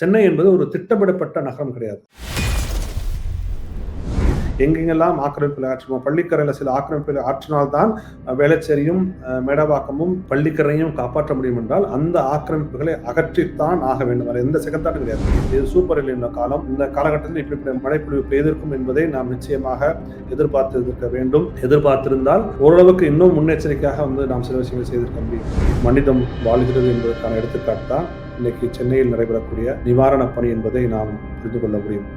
சென்னை என்பது ஒரு திட்டமிடப்பட்ட நகரம் கிடையாது. எங்கெங்கெல்லாம் ஆக்கிரமிப்பில் ஆற்றுமோ பள்ளிக்கரையில் சில ஆக்கிரமிப்பில் ஆற்றினால்தான் வேளச்சேரியும் மேடவாக்கமும் பள்ளிக்கரையும் காப்பாற்ற முடியும் என்றால் அந்த ஆக்கிரமிப்புகளை அகற்றித்தான் ஆக வேண்டும். வேற எந்த செகண்டாட்டும் கிடையாது. இது சூப்பர் இல்லை காலம். இந்த காலகட்டத்தில் இப்படி மழைப்பொழிவு பெய்திருக்கும் என்பதை நாம் நிச்சயமாக எதிர்பார்த்திருக்க வேண்டும். எதிர்பார்த்திருந்தால் ஓரளவுக்கு இன்னும் முன்னெச்சரிக்கையாக வந்து நாம் சில விஷயங்களை செய்திருக்க முடியும். மனிதம் வாழ்கிறது என்பதற்கான எடுத்துக்காட்டு தான். இன்னைக்கு சென்னையில் நடைபெறக்கூடிய நிவாரணப் பணி என்பதை நாம் புரிந்து கொள்ள முடியும்.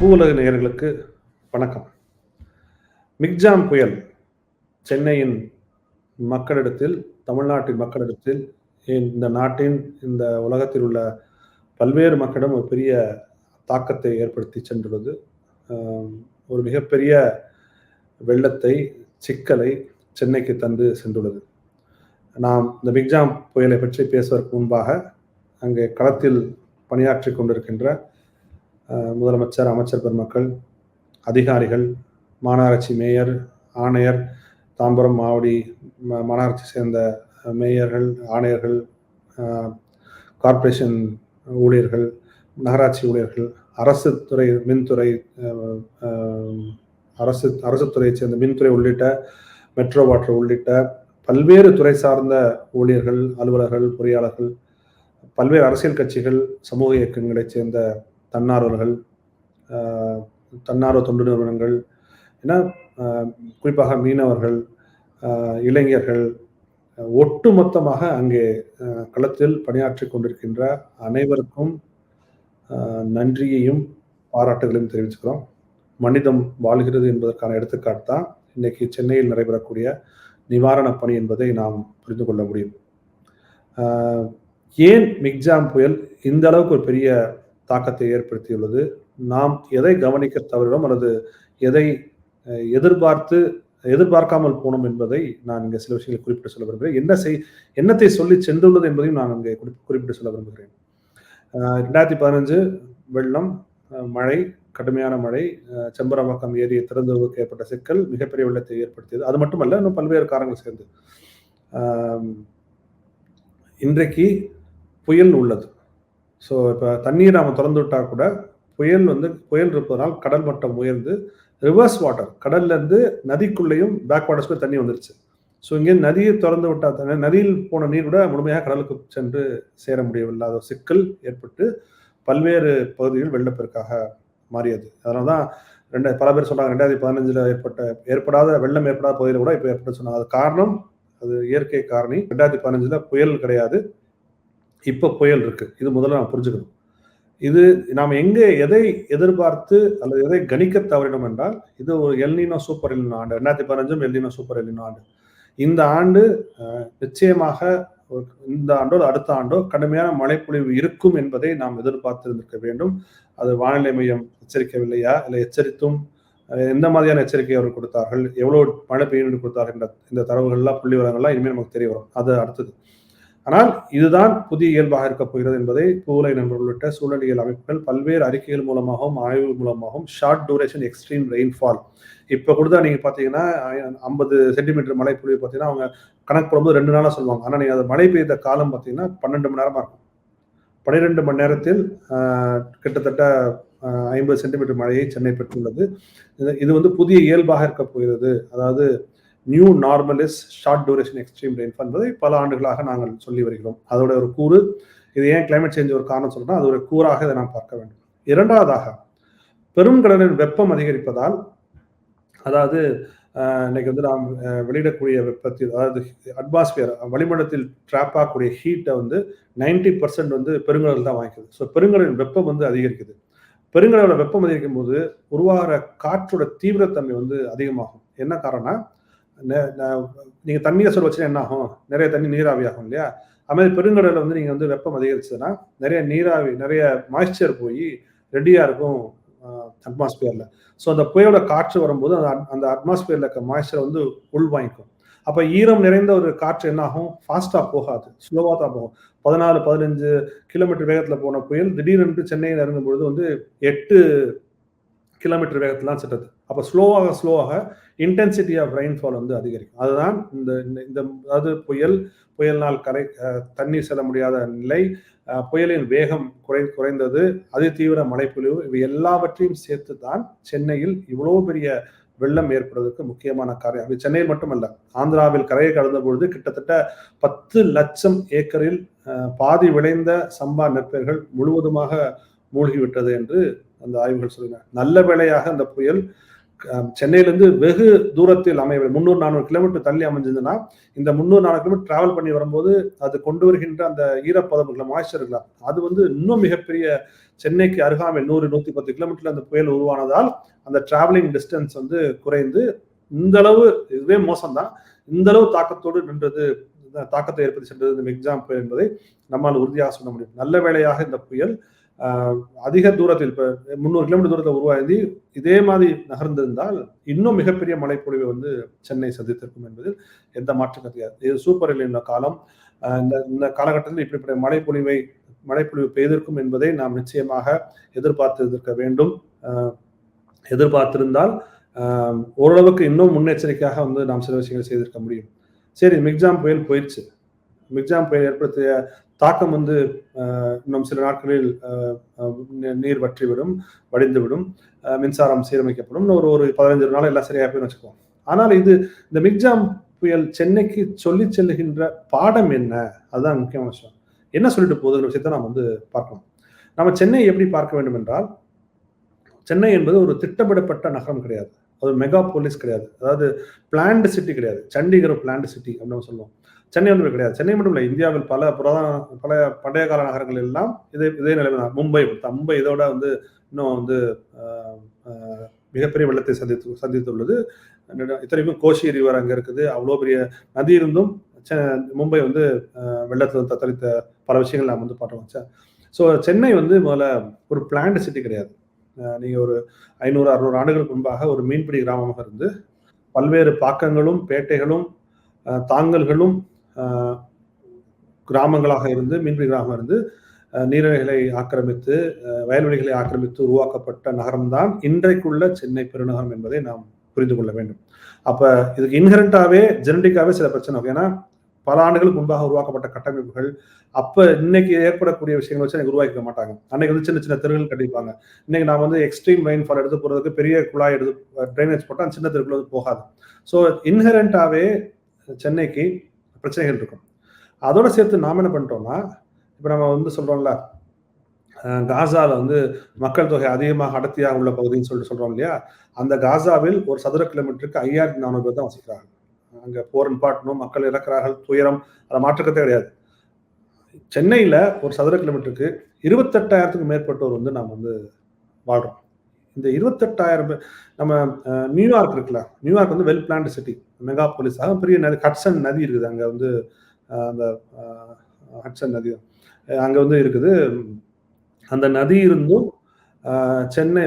பூவுலக நேயர்களுக்கு வணக்கம். மிக்ஜாம் புயல் சென்னையின் மக்களிடத்தில் தமிழ்நாட்டின் மக்களிடத்தில் இந்த நாட்டின் இந்த உலகத்தில் உள்ள பல்வேறு மக்களிடம் ஒரு பெரிய தாக்கத்தை ஏற்படுத்தி சென்றுள்ளது. ஒரு மிகப்பெரிய வெள்ளத்தை சிக்கலை சென்னைக்கு தந்து சென்றுள்ளது. நாம் இந்த பிக்ஜாம் புயலை பற்றி பேசுவதற்கு முன்பாக அங்கே களத்தில் பணியாற்றி கொண்டிருக்கின்ற முதலமைச்சர் அமைச்சர் பெருமக்கள் அதிகாரிகள் மாநகராட்சி மேயர் ஆணையர் தாம்பரம் மாவடி ம- மாநகராட்சி சேர்ந்த மேயர்கள் ஆணையர்கள் கார்ப்பரேஷன் ஊழியர்கள் நகராட்சி ஊழியர்கள் அரசு துறை மின்துறை அரசு அரசு துறையைச் சேர்ந்த மின்துறை உள்ளிட்ட மெட்ரோ வாட்டர் உள்ளிட்ட பல்வேறு துறை சார்ந்த ஊழியர்கள் அலுவலர்கள் பொறியாளர்கள் பல்வேறு அரசியல் கட்சிகள் சமூக இயக்கங்களைச் சேர்ந்த தன்னார்வலர்கள் தன்னார்வ தொண்டு நிறுவனங்கள் ஏன்னா குறிப்பாக மீனவர்கள் இளைஞர்கள் ஒட்டுமொத்தமாக அங்கே களத்தில் பணியாற்றி கொண்டிருக்கின்ற அனைவருக்கும் நன்றியையும் பாராட்டுகளையும் தெரிவிச்சுக்கிறோம். மனிதம் வாழ்கிறது என்பதற்கான எடுத்துக்காட்டு தான் இன்னைக்கு சென்னையில் நடைபெறக்கூடிய நிவாரணப் பணி என்பதை நாம் புரிந்து கொள்ள முடியும். ஏன் மிக்ஜாம் புயல் இந்த அளவுக்கு ஒரு பெரிய தாக்கத்தை ஏற்படுத்தியுள்ளது? நாம் எதை கவனிக்க தவறுகிறோம் அல்லது எதை எதிர்பார்த்து எதிர்பார்க்காமல் போனோம் என்பதை நான் இங்கே சில விஷயங்களை குறிப்பிட்டு சொல்ல விரும்புகிறேன். என்ன செய் என்னத்தை சொல்லி சென்றுள்ளது என்பதையும் நான் இங்கே குறிப்பிட்டு சொல்ல விரும்புகிறேன். ரெண்டாயிரத்தி பதினஞ்சு வெள்ளம் மழை கடுமையான மழை செம்பரம்பாக்கம் ஏரியை திறந்ததுக்கு ஏற்பட்ட சிக்கல் மிகப்பெரிய வெள்ளத்தை ஏற்படுத்தியது. அது மட்டுமல்ல இன்னும் பல்வேறு காரணங்கள் சேர்ந்து. இன்றைக்கு புயல் உள்ளது. ஸோ இப்போ தண்ணீர் நாம் திறந்து விட்டால் கூட புயல் வந்து புயல் இருப்பதனால் கடல் மட்டம் உயர்ந்து ரிவர்ஸ் வாட்டர் கடல்லேருந்து நதிக்குள்ளேயும் பேக் வாட்டர்ஸ் போய் தண்ணி வந்துருச்சு. ஸோ இங்கே நதியை திறந்து விட்டால் தானே நதியில் போன நீர் கூட முழுமையாக கடலுக்கு சென்று சேர முடியவில்லாத ஒரு சிக்கல் ஏற்பட்டு பல்வேறு பகுதிகள் வெள்ளப்பெருக்காக மாறியது. அதனால தான் ரெண்டு பல பேர் சொன்னாங்க ரெண்டாயிரத்தி பதினஞ்சில் ஏற்பட்ட ஏற்படாத வெள்ளம் ஏற்படாத பகுதியில் கூட இப்போ ஏற்பட்டு சொன்னாங்க. அது காரணம் அது இயற்கை காரணி. ரெண்டாயிரத்தி பதினஞ்சில் புயல் கிடையாது. இப்போ புயல் இருக்கு. இது முதல்ல நான் புரிஞ்சுக்கணும். இது நாம் எங்கே எதை எதிர்பார்த்து அல்லது எதை கணிக்க தவறினோம் என்றால் இது ஒரு எல்னினோ சூப்பர் எல்னினோ ஆண்டு. ரெண்டாயிரத்தி பதினஞ்சும் எல்னினோ சூப்பர் எல்னினோ ஆண்டு. இந்த ஆண்டு நிச்சயமாக ஒரு- இந்த ஆண்டோ அடுத்த ஆண்டோ கடுமையான மழைப்பொழிவு இருக்கும் என்பதை நாம் எதிர்பார்த்திருந்திருக்க வேண்டும். அது வானிலை மையம் எச்சரிக்கவில்லையா? இல்லை எச்சரித்தும் எந்த மாதிரியான எச்சரிக்கை அவர்கள் கொடுத்தார்கள்? எவ்வளவு மழை பெய்யும் கொடுத்தார்கள்? என்ற இந்த தரவுகள்லாம் புள்ளி விவரங்கள்லாம் இனிமேல் நமக்கு தெரிய வரும். அது அடுத்தது. ஆனால் இதுதான் புதிய இயல்பாக இருக்கப் போகிறது என்பதை பூலை நண்பர்கள் உள்ளிட்ட சூழலியல் அமைப்புகள் பல்வேறு அறிக்கைகள் மூலமாகவும் ஆய்வு மூலமாகவும் ஷார்ட் டூரேஷன் எக்ஸ்ட்ரீம் ரெயின்ஃபால் இப்போ கூட நீங்க பாத்தீங்கன்னா ஐம்பது சென்டிமீட்டர் மழை பொழிவு பார்த்தீங்கன்னா அவங்க கணக்கு போடும்போது ரெண்டு நாளாக சொல்லுவாங்க. ஆனால் நீங்கள் அது மழை பெய்த காலம் பார்த்தீங்கன்னா பன்னெண்டு மணி நேரமாக இருக்கும். பன்னிரெண்டு மணி நேரத்தில் கிட்டத்தட்ட ஐம்பது சென்டிமீட்டர் மழையை சென்னை பெற்றுள்ளது. இது இது வந்து புதிய இயல்பாக இருக்க போகிறது. அதாவது new normal is short duration extreme rainfall என்பதை பல ஆண்டுகளாக நாங்கள் சொல்லி வருகிறோம். அதோட ஒரு கூறு இது ஏன் கிளைமேட் சேஞ்ச் ஒரு காரணம் சொல்றோம் அது ஒரு கூறாக இதை நாம் பார்க்க வேண்டும். இரண்டாவதாக பெருங்கடலின் வெப்பம் அதிகரிப்பதால் அதாவது இன்னைக்கு வந்து நாம் வெளியிடக்கூடிய வெப்பத்தில் அதாவது அட்மாஸ்பியர் வளிமண்டலத்தில் ட்ராப் ஆகக்கூடிய ஹீட்டை வந்து 90% பர்சன்ட் வந்து பெருங்கடல் தான் வாங்கிக்குது ஸோ பெருங்கடலின் வெப்பம் வந்து அதிகரிக்குது. பெருங்கடலோட வெப்பம் அதிகரிக்கும் போது உருவாகிற காற்றோட தீவிரத்தன்மை வந்து அதிகமாகும். என்ன காரணம் நீங்கள் ந- தண்ணியை சொல்ல வச்சுன்னா என்ன ஆகும்? நிறைய தண்ணி நீராவி ஆகும் இல்லையா? அது மாதிரி பெருங்கடலில் வந்து நீங்கள் வந்து வெப்பம் அதிகரிச்சதுன்னா நிறைய நீராவி நிறைய மாய்ஸ்சர் போய் ரெடியாக இருக்கும் அட்மாஸ்பியரில் ஸோ அந்த புயலோட காற்று வரும்போது அந்த அந்த அட்மாஸ்பியரில் இருக்க மாய்ஸ்சரை வந்து உள்வாங்கிக்கும். அப்போ ஈரம் நிறைந்த ஒரு காற்று என்ன ஆகும்? போகாது. ஸ்லோவாக தான் போகும். பதினாலு பதினஞ்சு கிலோமீட்டர் வேகத்தில் போன புயல் திடீரென்று சென்னையில் இறங்கும் பொழுது வந்து எட்டு கிலோமீட்டர் வேகத்திலாம் சென்றது. அப்போ ஸ்லோவாக ஸ்லோவாக இன்டென்சிட்டி ஆஃப் ரெயின்ஃபால் வந்து அதிகரிக்கும். அதுதான் இந்த இந்த அதாவது புயல் புயல்னால் கரை தண்ணீர் செல்ல முடியாத நிலை புயலின் வேகம் குறை குறைந்தது அதி தீவிர மழைப்பொழிவு இவை எல்லாவற்றையும் சேர்த்து தான் சென்னையில் இவ்வளோ பெரிய வெள்ளம் ஏற்படுவதற்கு முக்கியமான காரியம் அது சென்னையில் மட்டுமல்ல ஆந்திராவில் கரையை கடந்த பொழுது கிட்டத்தட்ட பத்து லட்சம் ஏக்கரில் பாதி விளைந்த சம்பா நெற்பயிர்கள் முழுவதுமாக மூழ்கிவிட்டது என்று அந்த ஆய்வுகள் சொல்லின நல்ல வேளையாக அந்த புயல் சென்னையிலேருந்து வெகு தூரத்தில் அமைய முந்நூறு நானூறு கிலோமீட்டர் தள்ளி அமைஞ்சதுன்னா இந்த முந்நூறு நானூறு கிலோமீட்டர் டிராவல் பண்ணி வரும்போது அது கொண்டு வருகின்ற அந்த ஈரப்பதங்களை மாய்ச்சர்களா அது வந்து இன்னும் மிகப்பெரிய சென்னைக்கு அருகாமை நூறு நூற்றி பத்து கிலோமீட்டர்ல அந்த புயல் உருவானதால் அந்த டிராவலிங் டிஸ்டன்ஸ் வந்து குறைந்து இந்த அளவு இதுவே மோசம்தான். இந்த அளவு தாக்கத்தோடு நின்றது தாக்கத்தை ஏற்படுத்தி சென்றது இந்த எக்ஸாம் புயல் என்பதை நம்மால் உறுதியாக சொல்ல முடியும். நல்ல வேளையாக இந்த புயல் அதிக தூரத்தில் இப்போ முந்நூறு கிலோமீட்டர் தூரத்தில் உருவாகி இதே மாதிரி நகர்ந்திருந்தால் இன்னும் மிகப்பெரிய மழைப்பொழிவை வந்து சென்னை சந்தித்திருக்கும் என்பதில் எந்த மாற்றம் கிடையாது. இது சூப்பர் எல்லின காலம். இந்த இந்த காலகட்டத்தில் இப்படிப்பட்ட மழைப்பொழிவை மழைப்பொழிவு பெய்திருக்கும் என்பதை நாம் நிச்சயமாக எதிர்பார்த்திருக்க வேண்டும். எதிர்பார்த்திருந்தால் ஓரளவுக்கு இன்னும் முன்னெச்சரிக்கையாக வந்து நாம் சில விஷயங்களை செய்திருக்க முடியும். சரி மிக்ஜாம் புயல் போயிடுச்சு மிக்ஜாம் புயல் ஏற்படுத்திய தாக்கம் வந்து இன்னும் சில நாட்களில் நீர் வற்றிவிடும் வடிந்துவிடும் மின்சாரம் சீரமைக்கப்படும். ஒரு ஒரு பதினஞ்சு நாள் எல்லாம் சரியாக போய் வச்சுக்குவோம். ஆனால் இது இந்த மிக்ஜாம் புயல் சென்னைக்கு சொல்லி செல்லுகின்ற பாடம் என்ன? அதுதான் முக்கியமான விஷயம். என்ன சொல்லிட்டு போகுதுங்கிற விஷயத்தை நாம் வந்து பார்க்கணும். நம்ம சென்னை எப்படி பார்க்க வேண்டும் என்றால் சென்னை என்பது ஒரு திட்டமிடப்பட்ட நகரம் கிடையாது. அது மெகா போலீஸ் கிடையாது. அதாவது பிளான்டு சிட்டி கிடையாது. சண்டிகர் பிளான்டு சிட்டி அப்படின்னு சொல்லுவோம். சென்னை மட்டும் கிடையாது. சென்னை மட்டும் இல்லை இந்தியாவில் பல புராதன பல பண்டைய கால நகரங்கள் எல்லாம் இதே இதே நிலைமை தான். மும்பை மும்பை இதோட வந்து இன்னும் வந்து மிகப்பெரிய வெள்ளத்தை சந்தித்து சந்தித்துள்ளது. இத்தனைக்கும் கோஷி ரிவர் அங்கே இருக்குது. அவ்வளோ பெரிய நதி இருந்தும் மும்பை வந்து வெள்ளத்தில் தத்தளித்த பல விஷயங்கள் நாம் வந்து பார்த்தோம். ஸோ சென்னை வந்து முதல்ல ஒரு பிளான்டு சிட்டி கிடையாது. நீங்கள் ஒரு ஐநூறு அறுநூறு ஆண்டுகளுக்கு முன்பாக ஒரு மீன்பிடி கிராமமாக இருந்து பல்வேறு பாக்கங்களும் பேட்டைகளும் தாங்கல்களும் கிராமங்களாக இருந்து மீன்பிடி கிராமம் இருந்து நீர்நிலைகளை ஆக்கிரமித்து வயல்வெளிகளை ஆக்கிரமித்து உருவாக்கப்பட்ட நகரம்தான் இன்றைக்குள்ள சென்னை பெருநகரம் என்பதை நாம் புரிந்து கொள்ள வேண்டும். அப்போ இதுக்கு இன்ஹரண்டாகவே ஜெனடிக்காவே சில பிரச்சனை ஏன்னா பல ஆண்டுகளுக்கு முன்பாக உருவாக்கப்பட்ட கட்டமைப்புகள் அப்போ இன்னைக்கு ஏற்படக்கூடிய விஷயங்கள் வச்சு எனக்கு உருவாக்கிக்க மாட்டாங்க. அன்னைக்கு வந்து சின்ன சின்ன தெருகள் கட்டிப்பாங்க இன்னைக்கு நான் வந்து எக்ஸ்ட்ரீம் ரெயின்ஃபால் எடுத்து போகிறதுக்கு பெரிய குழாய் எடுத்து ட்ரைனேஜ் போட்டால் சின்ன தெருக்குள்ள வந்து போகாது. ஸோ இன்ஹரண்டாகவே சென்னைக்கு பிரச்சனைகள் இருக்கும். அதோட சேர்த்து நாம் என்ன பண்ணிட்டோம்னா இப்போ நம்ம வந்து சொல்கிறோம்ல காசாவில் வந்து மக்கள் தொகை அதிகமாக அடர்த்தியாக உள்ள பகுதின்னு சொல்லிட்டு சொல்கிறோம் இல்லையா? அந்த காசாவில் ஒரு சதுர கிலோமீட்டருக்கு ஐயாயிரத்தி நானூறு பேர் தான் வசிக்கிறாங்க. அங்கே போர் பாட்டணும் மக்கள் இறக்கிறார்கள் துயரம் அதை மாற்றக்கத்தே கிடையாது. சென்னையில் ஒரு சதுர கிலோமீட்டருக்கு இருபத்தெட்டாயிரத்துக்கு மேற்பட்டோர் வந்து நாம் வந்து வாழ்கிறோம் இந்த இருபத்தெட்டாயிரம் நம்ம நியூயார்க் இருக்குல்ல நியூயார்க் வந்து well planned city megapolis அதான் பெரிய நதி ஹட்சன் நதி இருக்குது. அங்கே வந்து அந்த ஹட்சன் நதி அங்கே வந்து இருக்குது. அந்த நதி இருந்தும் சென்னை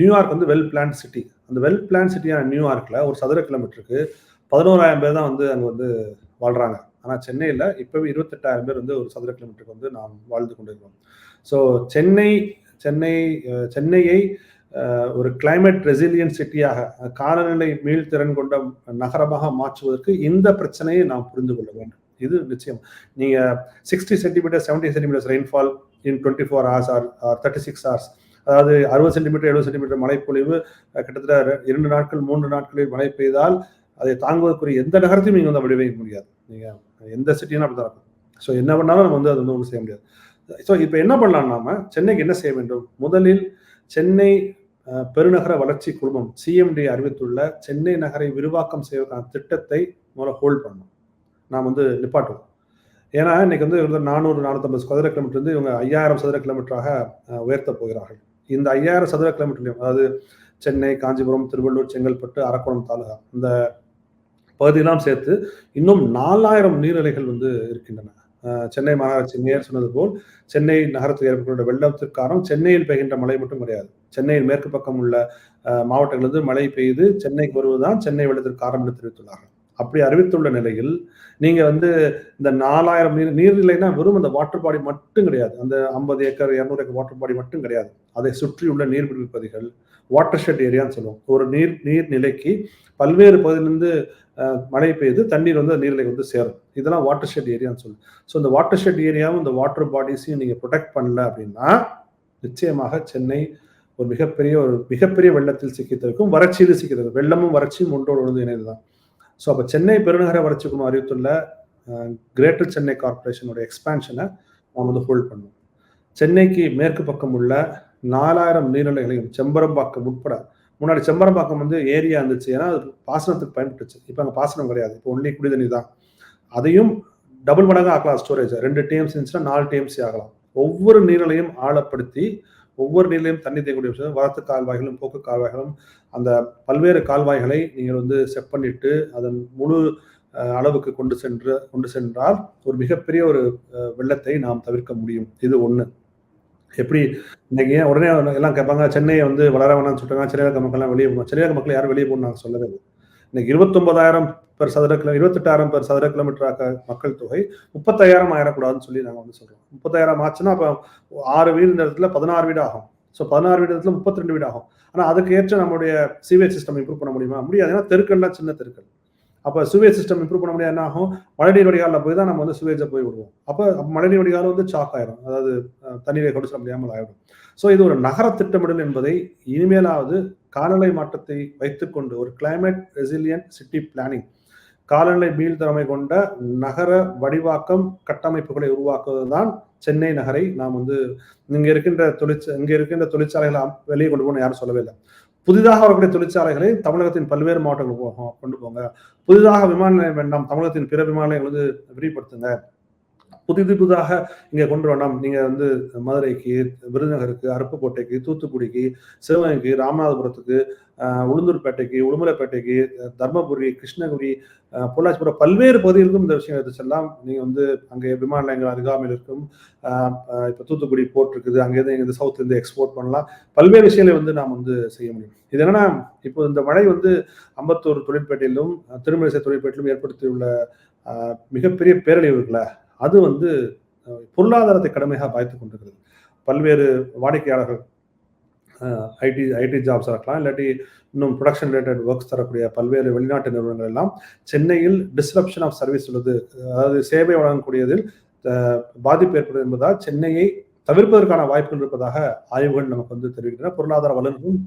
நியூயார்க் வந்து வெல் பிளான்ட் சிட்டி. அந்த வெல் பிளான் சிட்டியான நியூயார்க்கில் ஒரு சதுர கிலோமீட்டருக்கு பதினோராயிரம் பேர் தான் வந்து அங்கே வந்து வாழ்கிறாங்க ஆனால் சென்னையில் இப்போவே இருபத்தெட்டாயிரம் பேர் வந்து ஒரு சதுர கிலோமீட்டருக்கு வந்து நாம் வாழ்ந்து கொண்டிருக்கிறோம். ஸோ சென்னை சென்னை சென்னையை ஒரு கிளைமேட் ரெசிலியன் சிட்டியாக காலநிலை மீள்திறன் கொண்ட நகரமாக மாற்றுவதற்கு இந்த பிரச்சனையை நாம் புரிந்து கொள்ள வேண்டும். இது நிச்சயம். நீங்க sixty centimetre seventy centimetres rainfall in twenty four hours or thirty six hours அதாவது அறுபது சென்டிமீட்டர் எழுபது சென்டிமீட்டர் மழைப்பொழிவு கிட்டத்தட்ட இரண்டு நாட்கள் மூன்று நாட்களில் மழை பெய்தால் அதை தாங்குவதற்குரிய எந்த நகரத்தையும் நீங்கள் வந்து வடிவமைக்க முடியாது. நீங்கள் எந்த சிட்டியும் அப்படி தான் இருக்கும். ஸோ என்ன பண்ணாலும் நம்ம வந்து அது வந்து ஒன்றும் செய்ய முடியாது. ஸோ இப்போ என்ன பண்ணலாம் நாம சென்னைக்கு என்ன செய்ய வேண்டும்? முதலில் சென்னை பெருநகர வளர்ச்சி குழுமம் சிஎம்டி அறிவித்துள்ள சென்னை நகரை விரிவாக்கம் செய்வதற்கான திட்டத்தை முதல்ல ஹோல்ட் பண்ணோம் நாம் வந்து நிப்பாட்டுவோம். ஏன்னா இன்னைக்கு வந்து நானூறு நானூற்றம்பது சதுர கிலோமீட்டர் வந்து இவங்க ஐயாயிரம் சதுர கிலோமீட்டராக உயர்த்த போகிறார்கள். இந்த ஐயாயிரம் சதுர கிலோமீட்டர்லையும் அதாவது சென்னை காஞ்சிபுரம் திருவள்ளூர் செங்கல்பட்டு அரக்கோணம் தாலுகா இந்த பகுதியெல்லாம் சேர்த்து இன்னும் நாலாயிரம் நீர்நிலைகள் வந்து இருக்கின்றன. சென்னை மாநகராட்சி மேயர் சொன்னது போல் சென்னை நகரத்தில் ஏற்பட்டுள்ள வெள்ளத்திற்கு காரணம் சென்னையில் பெய்கின்ற மழை மட்டும் கிடையாது. சென்னையின் மேற்கு பக்கம் உள்ள மாவட்டங்களிலிருந்து மழை பெய்து சென்னைக்கு வருவதுதான் சென்னை வெள்ளத்திற்கு காரணம் என்று தெரிவித்துள்ளார்கள். அப்படி அறிவித்துள்ள நிலையில் நீங்க வந்து இந்த நாலாயிரம் நீர் நீர்நிலைனா வெறும் அந்த வாட்டர் பாடி மட்டும் கிடையாது. அந்த ஐம்பது ஏக்கர் இரநூறு ஏக்கர் வாட்டர் பாடி மட்டும் கிடையாது. அதை சுற்றியுள்ள நீர்பிடிப்பு பகுதிகள் வாட்டர் ஷெட் ஏரியான்னு சொல்லுவோம். ஒரு நீர் நீர்நிலைக்கு பல்வேறு பகுதியிலிருந்து மழை பெய்து தண்ணீர் வந்து நீர்நிலை வந்து சேரும். இதெல்லாம் வாட்டர் ஷெட் ஏரியான்னு சொல்லுவோம். ஸோ இந்த வாட்டர் ஷெட் ஏரியாவும் இந்த வாட்டர் பாடிஸையும் நீங்கள் ப்ரொடெக்ட் பண்ணல அப்படின்னா நிச்சயமாக சென்னை ஒரு மிகப்பெரிய ஒரு மிகப்பெரிய வெள்ளத்தில் சிக்கித்திருக்கும் வறட்சியில் சிக்கித்திருக்கும். வெள்ளமும் வறட்சியும் ஒன்றோடு ஒன்று இணைந்துதான் ஸோ அப்போ சென்னை பெருநகர வளர்ச்சி குழு அறிவித்துள்ள கிரேட்டர் சென்னை கார்பரேஷனோட எக்ஸ்பான்ஷனை நாம் வந்து ஹோல்ட் பண்ணுவோம். சென்னைக்கு மேற்கு பக்கம் உள்ள நாலாயிரம் நீர்நிலைகளையும் செம்பரம்பாக்கம் உட்பட முன்னாடி செம்பரம்பாக்கம் வந்து ஏரியா இருந்துச்சு. ஏன்னா அது பாசனத்துக்கு பயன்பட்டுச்சு. இப்போ அங்கே பாசனம் கிடையாது. இப்போ ஒன்லி குடிதண்ணி தான். அதையும் டபுள் மடங்கு ஆக்கலாம் ஸ்டோரேஜ் ரெண்டு டிஎம்சி இருந்துச்சுன்னா நாலு டிஎம்சி ஆகலாம். ஒவ்வொரு நீர்நிலையும் ஆழப்படுத்தி ஒவ்வொரு நிலையிலும் தண்ணி தேக்கூடிய வரத்து கால்வாய்களும் போக்கு கால்வாய்களும் அந்த பல்வேறு கால்வாய்களை நீங்கள் வந்து செட் பண்ணிட்டு அதன் முழு அளவுக்கு கொண்டு சென்று கொண்டு சென்றால் ஒரு மிகப்பெரிய ஒரு வெள்ளத்தை நாம் தவிர்க்க முடியும். இது ஒன்று எப்படி? இன்னைக்கு ஏன் உடனே எல்லாம் கேட்பாங்க சென்னையை வந்து வளர வேணாம்னு சொல்லிட்டாங்க சென்னையில் மக்கள்லாம் வெளியே போகணும். சென்னையில் மக்கள் யாரும் வெளியே போகணும் நாங்கள் சொல்லவே இல்லை. இன்னைக்கு இருபத்தொன்பதாயிரம் பெர் சதுர கிலோ இருபத்தெட்டாயிரம் பெர் சதுர கிலோமீட்டராக மக்கள் தொகை முப்பத்தாயிரம் ஆயிரக்கூடாதுன்னு சொல்லி நாங்கள் வந்து சொல்கிறோம் முப்பத்தாயிரம் ஆச்சுன்னா அப்போ ஆறு வீடு நேரத்தில் இடத்துல பதினாறு வீடு ஆகும். ஸோ பதினாறு வீடு இடத்துல முப்பத்தி ரெண்டு வீடு ஆகும். ஆனால் அதுக்கு ஏற்ற நம்மளுடைய சிவேஜ் சிஸ்டம் இம்ப்ரூவ் பண்ண முடியுமா? முடியாது. ஏன்னா தெருக்கள்லாம் சின்ன தெருக்கள். அப்போ சுவேஜ் சிஸ்டம் இம்ப்ரூவ் பண்ண முடியாது. என்ன ஆகும்? மழைநீர் வடிகாலில் போய் தான் நம்ம வந்து சுவேஜை போய் விடுவோம். அப்போ மழைநீர் வடிகாலம் வந்து சாக் ஆயிரும் அதாவது தண்ணீரை கொடுத்து முடியாமல் ஆயிடும். ஸோ இது ஒரு நகர திட்டமிடல் என்பதை இனிமேலாவது காலநிலை மாற்றத்தை வைத்துக்கொண்டு ஒரு கிளைமேட் ரெசிலியன்ட் சிட்டி பிளானிங் காலநிலை மீள்திறமை கொண்ட நகர வடிவாக்கம் கட்டமைப்புகளை உருவாக்குவதுதான் சென்னை நகரை நாம் வந்து இங்கே இருக்கின்ற தொழிற்சா இங்கே இருக்கின்ற தொழிற்சாலைகளை வெளியே கொண்டு போகணும் யாரும் சொல்லவே இல்லை. புதிதாக வரக்கூடிய தொழிற்சாலைகளை தமிழகத்தின் பல்வேறு மாவட்டங்களுக்கு கொண்டு போங்க. புதிதாக விமான நிலையம் வேண்டாம் தமிழகத்தின் பிற விமான நிலையங்கள் வந்து விரிவுபடுத்துங்க. புதிது புதிதாக இங்கே கொண்டு வரணும். நீங்கள் வந்து மதுரைக்கு விருதுநகருக்கு அருப்புக்கோட்டைக்கு தூத்துக்குடிக்கு சிவகங்கைக்கு ராமநாதபுரத்துக்கு உளுந்தூர்பேட்டைக்கு உடுமலைப்பேட்டைக்கு தர்மபுரி கிருஷ்ணகிரி பொள்ளாச்சிபுரம் பல்வேறு பகுதிகளுக்கும் இந்த விஷயம் எடுத்து செல்லாம் நீங்கள் வந்து அங்கே விமான நிலையங்கள் அருகாமையில் இருக்கும். இப்போ தூத்துக்குடி போர்ட் இருக்குது. அங்கேருந்து இங்கே சவுத்லேருந்து எக்ஸ்போர்ட் பண்ணலாம். பல்வேறு விஷயங்களை வந்து நாம் வந்து செய்ய முடியும். இது என்னன்னா இப்போ இந்த மழை வந்து அம்பத்தூர் தொழிற்பேட்டையிலும் திருமணிசை தொழிற்பேட்டையிலும் ஏற்படுத்தியுள்ள மிகப்பெரிய பேரழிவுகளை அது வந்து பொருளாதாரத்தை கடுமையாக பாய்த்து கொண்டிருக்கிறது. பல்வேறு வாடிக்கையாளர்கள் ஐடி ஐடி ஜாப்ஸ் இருக்கலாம் இல்லாட்டி இன்னும் ப்ரொடக்ஷன் ரிலேட்டட் ஒர்க்ஸ் தரக்கூடிய பல்வேறு வெளிநாட்டு நிறுவனங்கள் எல்லாம் சென்னையில் டிஸ்ரப்ஷன் ஆஃப் சர்வீஸ் உள்ளது. அதாவது சேவை வழங்கக்கூடியதில் பாதிப்பு ஏற்படுது என்பதால் சென்னையை தவிர்ப்பதற்கான வாய்ப்புகள் இருப்பதாக ஆய்வுகள் நமக்கு வந்து தெரிவிக்கின்றன. பொருளாதார வல்லுநரும்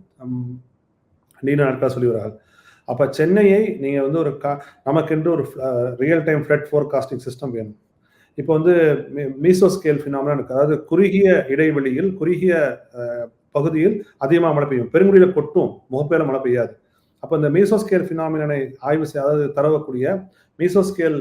நீண்ட நாட்களாக சொல்லி வருகிறார்கள். அப்போ சென்னையை நீங்கள் வந்து ஒரு கா நமக்கென்று ஒரு real time flood forecasting system வேணும். இப்போ வந்து மீசோ ஸ்கேல் ஃபினாமினா இருக்கு. அதாவது குறுகிய இடைவெளியில் குறுகிய பகுதியில் அதிகமாக மழை பெய்யும். பெருங்குடியில் கொட்டும் முகப்பேல மழை பெய்யாது. அப்போ இந்த மீசோ ஸ்கேல் ஃபினாமினை ஆய்வு செய்ய அதாவது தரவக்கூடிய meso scale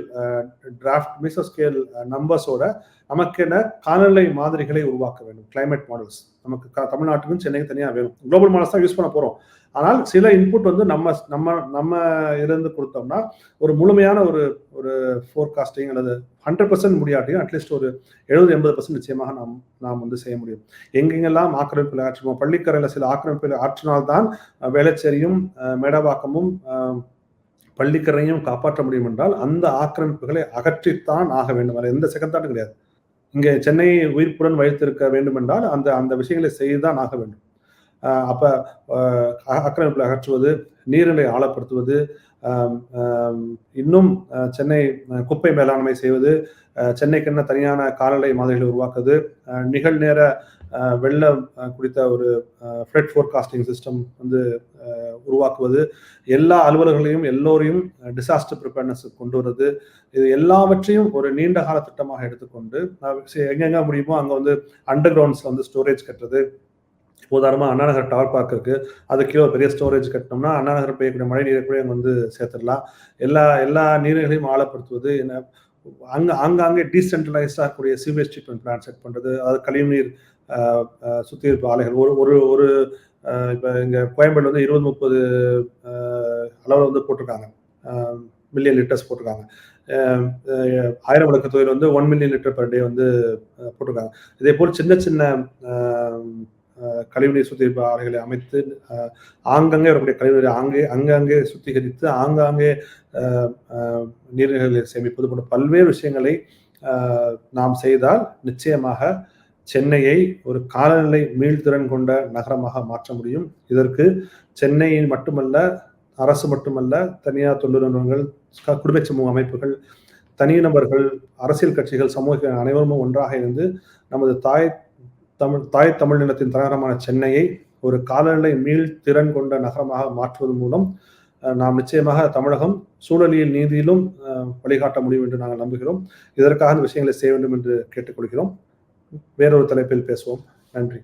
draft meso scale நம்பர்ஸோட நமக்கென காலநிலை மாதிரிகளை உருவாக்க வேண்டும். கிளைமேட் மாடல்ஸ் நமக்கு தமிழ்நாட்டுக்கும் சென்னைக்கு தனியாக வேணும். குளோபல் மாடல்ஸ் தான் யூஸ் பண்ண போகிறோம் ஆனால் சில இன்புட் வந்து நம்ம நம்ம நம்ம இருந்து கொடுத்தோம்னா ஒரு முழுமையான ஒரு ஒரு ஃபோர்காஸ்டிங் அல்லது ஹண்ட்ரட் பர்சன்ட் முடியாட்டியும் அட்லீஸ்ட் ஒரு எழுபது எண்பது பர்சன்ட் நிச்சயமாக நாம் நாம் வந்து செய்ய முடியும். எங்கெங்கெல்லாம் ஆக்கிரமிப்பில் ஆற்றுமோ பள்ளிக்கரையில் சில ஆக்கிரமிப்பில் ஆற்றினால்தான் வேளச்சேரியும் மேடவாக்கமும் பள்ளிக்கரையும் காப்பாற்ற முடியும் என்றால் அந்த ஆக்கிரமிப்புகளை அகற்றித்தான் ஆக வேண்டும். வேறு எந்த செகண்ட் கிடையாது. இங்கே சென்னையை உயிர்ப்புடன் வைத்திருக்க வேண்டும் என்றால் அந்த அந்த விஷயங்களை செய்துதான் ஆக வேண்டும். அப்ப ஆக்கிரமிப்பில் அகற்றுவது நீர்நிலை ஆழப்படுத்துவது இன்னும் சென்னை குப்பை மேலாண்மை செய்வது சென்னைக்கென்ன தனியான காலநிலை மாதிரிகளை உருவாக்குவது நிகழ்நேர வெள்ளம் குறித்த ஒரு ஃப்ளட் ஃபோர்காஸ்டிங் சிஸ்டம் வந்து உருவாக்குவது எல்லா அலுவலர்களையும் எல்லோரையும் டிசாஸ்டர் ப்ரிப்பேர்னஸ் கொண்டு வருது இது எல்லாவற்றையும் ஒரு நீண்ட கால திட்டமாக எடுத்துக்கொண்டு எங்கெங்க முடியுமோ அங்கே வந்து அண்டர் கிரவுண்ட்ஸில் வந்து ஸ்டோரேஜ் கட்டுறது உதாரணமாக அண்ணாநகர் டவர் பார்க் இருக்கு. அதுக்கு பெரிய ஸ்டோரேஜ் கட்டினோம்னா அண்ணாநகர் பெய்யக்கூடிய மழை நீரை கூட அங்கே வந்து சேர்த்துடலாம். எல்லா எல்லா நீர்களையும் ஆழப்படுத்துவது என்ன அங்கே ஆங்காங்கே டீசென்ட்ரலைஸ்டாக இருக்கக்கூடிய சீவேஜ் ட்ரீட்மெண்ட் பிளான் செட் பண்ணுறது அதாவது கழிவுநீர் சுத்திகரிப்பு ஆலைகள். ஒரு ஒரு ஒரு இப்போ இங்கே கோயம்பேடு வந்து இருபது முப்பது அளவில் வந்து போட்டிருக்காங்க. மில்லியன் லிட்டர்ஸ் போட்டிருக்காங்க. ஆயிரம் விளக்கு தொழில் வந்து one million litre per day வந்து போட்டிருக்காங்க. இதே போல் சின்ன சின்ன கழிவுநீர் சுத்திகரிப்பு ஆலைகளை அமைத்து ஆங்காங்கே ஆங்கங்கே வரக்கூடிய கழிவுநீரை ஆங்கே அங்கங்கே சுத்திகரித்து ஆங்காங்கே நீர்நிலைகளை சேமிப்பது போன்ற பல்வேறு விஷயங்களை நாம் செய்தால் நிச்சயமாக சென்னையை ஒரு காலநிலை மீள்திறன் கொண்ட நகரமாக மாற்ற முடியும். இதற்கு சென்னையில் மட்டுமல்ல அரசு மட்டுமல்ல தனியார் தொண்டு நிறுவனங்கள் குடும்ப சமூக அமைப்புகள் தனிநபர்கள் அரசியல் கட்சிகள் சமூக அனைவரும் ஒன்றாக இருந்து நமது தாய் தமிழ் தாய் தமிழ் நிலத்தின் தலைநகரமான சென்னையை ஒரு காலநிலை மீள் திறன் கொண்ட நகரமாக மாற்றுவதன் மூலம் நாம் நிச்சயமாக தமிழகம் சூழலியல் நீதியிலும் வழிகாட்ட முடியும் என்று நாங்கள் நம்புகிறோம். இதற்காக இந்த விஷயங்களை செய்ய வேண்டும் என்று கேட்டுக்கொள்கிறோம். வேறொரு தலைப்பில் பேசுவோம். நன்றி.